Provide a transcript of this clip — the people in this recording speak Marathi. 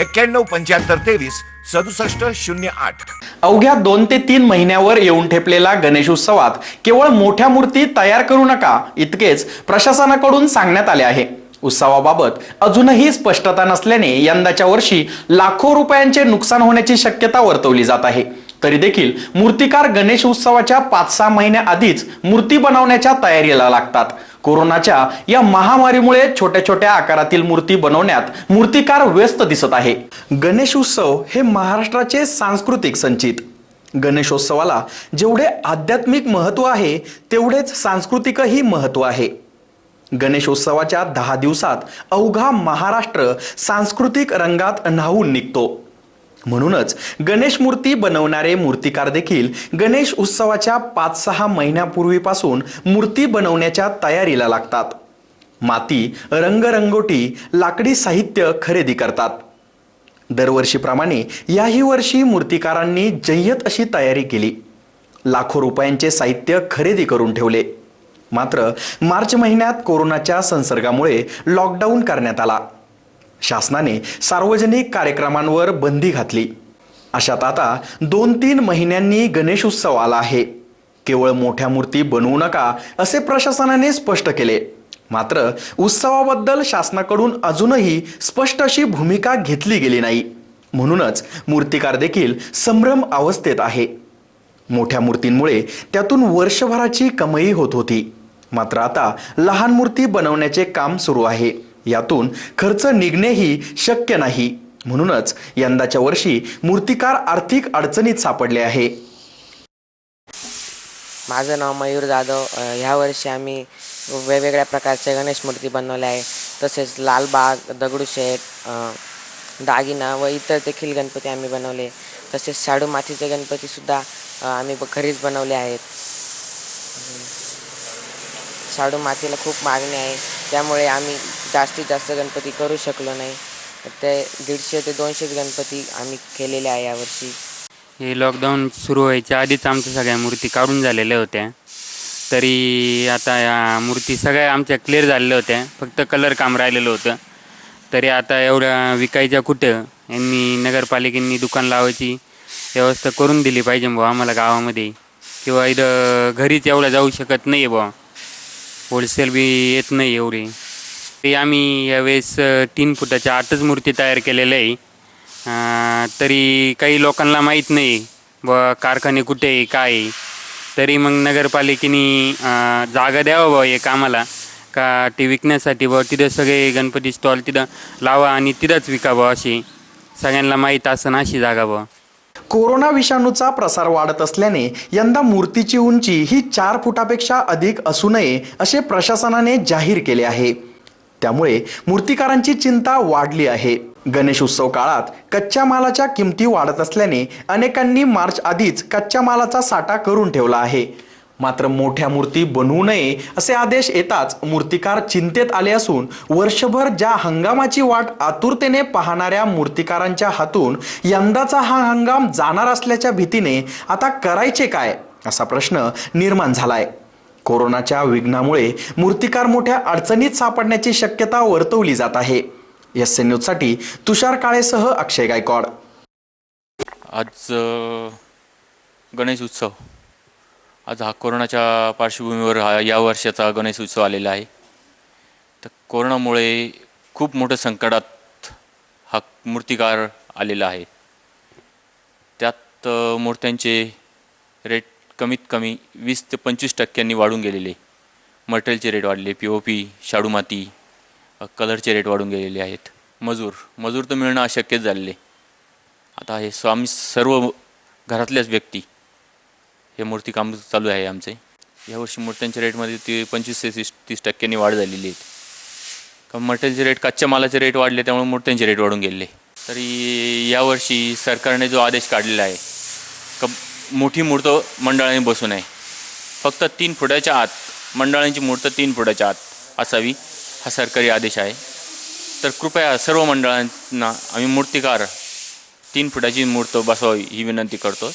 एक्क्याण्णव पंच्याहत्तर तेवीस सदुसष्ट शून्य आठ. अवघ्या दोन ते तीन महिन्यावर येऊन ठेपलेला गणेश उत्सवात केवळ मोठ्या मूर्ती तयार करू नका इतकेच प्रशासनाकडून सांगण्यात आले आहे. उत्सवाबाबत अजूनही स्पष्टता नसल्याने यंदाच्या वर्षी लाखो रुपयांचे नुकसान होण्याची शक्यता वर्तवली जात आहे. तरी देखील मूर्तिकार गणेश उत्सवाच्या पाच सहा महिन्या आधीच मूर्ती बनवण्याच्या तयारीला लागतात. कोरोनाच्या या महामारीमुळे छोट्या छोट्या आकारातील मूर्ती बनवण्यात मूर्तिकार व्यस्त दिसत आहे. गणेश उत्सव हे महाराष्ट्राचे सांस्कृतिक संचित. गणेशोत्सवाला जेवढे आध्यात्मिक महत्त्व आहे तेवढेच सांस्कृतिकही महत्त्व आहे. गणेशोत्सवाच्या दहा दिवसात अवघा महाराष्ट्र सांस्कृतिक रंगात न्हावून निघतो. म्हणूनच गणेश मूर्ती बनवणारे मूर्तिकार देखील गणेश उत्सवाच्या पाच सहा महिन्यापूर्वीपासून मूर्ती बनवण्याच्या तयारीला लागतात. माती रंगरंगोटी लाकडी साहित्य खरेदी करतात. दरवर्षीप्रमाणे याही वर्षी मूर्तिकारांनी जय्यत अशी तयारी केली. लाखो रुपयांचे साहित्य खरेदी करून ठेवले. मात्र मार्च महिन्यात कोरोनाच्या संसर्गामुळे लॉकडाऊन करण्यात आला. शासनाने सार्वजनिक कार्यक्रमांवर बंदी घातली. अशात आता दोन तीन महिन्यांनी गणेश उत्सव आला आहे. केवळ मोठ्या मूर्ती बनवू नका असे प्रशासनाने स्पष्ट केले. मात्र उत्सवाबद्दल शासनाकडून अजूनही स्पष्ट अशी भूमिका घेतली गेली नाही. म्हणूनच मूर्तिकार देखील संभ्रम अवस्थेत आहे. मोठ्या मूर्तींमुळे त्यातून वर्षभराची कमाई होत होती. मात्र आता लहान मूर्ती बनवण्याचे काम सुरू आहे. यातून खर्च निघणेही शक्य नाही. म्हणूनच यंदाच्या वर्षी मूर्तिकार आर्थिक अडचणीत सापडले आहे. माझं नाव मयूर जाधव. ह्या वर्षी आम्ही वेगवेगळ्या प्रकारच्या गणेश मूर्ती बनवल्या आहे तसेच लालबाग दगडूशेठ दागिना व इतर देखील गणपती आम्ही बनवले. तसेच शाडू मातीचे गणपतीसुद्धा आम्ही ब- घरीच बनवले आहेत. शाडू मातीला खूप मागणी आहे. त्यामुळे आम्ही जास्तीत जास्त गणपती करू शकलो नाही. ते दीडशे ते दोनशेच गणपती आम्ही केलेले आहे यावर्षी. हे लॉकडाऊन सुरू व्हायच्या आधीच आमच्या सगळ्या मूर्ती काढून झालेल्या होत्या. तरी आता या मूर्ती सगळ्या आमच्या क्लिअर झालेल्या होत्या. फक्त कलर काम राहिलेलं होतं. तरी आता एवढ्या विकायच्या कुठं यांनी नगरपालिकेने दुकान लावायची व्यवस्था करून दिली पाहिजे बुवा आम्हाला गावामध्ये. किंवा इथं घरीच एवढं जाऊ शकत नाही आहे बुवा. होलसेल बी येत नाही एवढी. ते आम्ही यावेळेस तीन फुटाच्या आठच मूर्ती तयार केलेल्या आहे. तरी काही लोकांना माहीत नाही व कारखाने कुठे आहे काय आहे. तरी मग नगरपालिकेने जागा द्यावं बुवा एक आम्हाला. का ते विकण्यासाठी बुवा तिथं सगळे गणपती स्टॉल तिथं लावा आणि तिथंच विका बुवा अशी. सगळ्यांना माहीत असं ना अशी जागा बुवा. कोरोना विषाणूचा प्रसार वाढत असल्याने यंदा मूर्तीची उंची ही चार फुटापेक्षा अधिक असू नये असे प्रशासनाने जाहीर केले आहे. त्यामुळे मूर्तिकारांची चिंता वाढली आहे. गणेश उत्सव काळात कच्च्या मालाच्या किमती वाढत असल्याने अनेकांनी मार्च आधीच कच्च्या मालाचा साठा करून ठेवला आहे. मात्र मोठ्या मूर्ती बनवू नये असे आदेश येताच मूर्तिकार चिंतेत आले असून वर्षभर ज्या हंगामाची वाट आतुरतेने पाहणाऱ्या मूर्तिकारांच्या हातून यंदाचा हा हंगाम जाणार असल्याच्या भीतीने आता करायचे काय असा प्रश्न निर्माण झालाय. कोरोनाच्या विघ्नामुळे मूर्तिकार मोठ्या अडचणीत सापडण्याची शक्यता वर्तवली जात आहे. एस एन न्यूजसाठी तुषार काळेसह अक्षय गायकवाड. आज गणेश उत्सव. आज हा कोरोनाच्या पार्श्वभूमीवर हा या वर्षाचा गणेश उत्सव आलेला आहे. तर कोरोनामुळे खूप मोठं संकटात हा मूर्तिकार आलेला आहे. त्यात मूर्त्यांचे रेट कमीत कमी वीस ते पंचवीस टक्क्यांनी वाढून गेलेले. मटेरियलचे रेट वाढले पी ओ पी शाडू माती कलरचे रेट वाढून गेलेले आहेत. मजूर मजूर तर मिळणं अशक्यच झालेले. आता हे स्वामी सर्व घरातल्याच व्यक्ती हे मूर्तीकाम चालू आहे आमचे. यावर्षी मूर्त्यांच्या रेटमध्ये ती पंचवीस ते तीस तीस टक्क्यांनी वाढ झालेली आहे. कारण मटेरियलचे रेट कच्च्या मालाचे रेट वाढले त्यामुळे मूर्त्यांचे रेट वाढून गेले. तरी यावर्षी सरकारने जो आदेश काढलेला आहे का मोठी मूर्त मंडळाने बसू नये. फक्त तीन फुटाच्या आत मंडळांची मूर्त तीन फुटाच्या आत असावी हा सरकारी आदेश आहे. तर कृपया सर्व मंडळांना आम्ही मूर्तिकार तीन फुटाची मूर्त बसवावी ही विनंती करतो.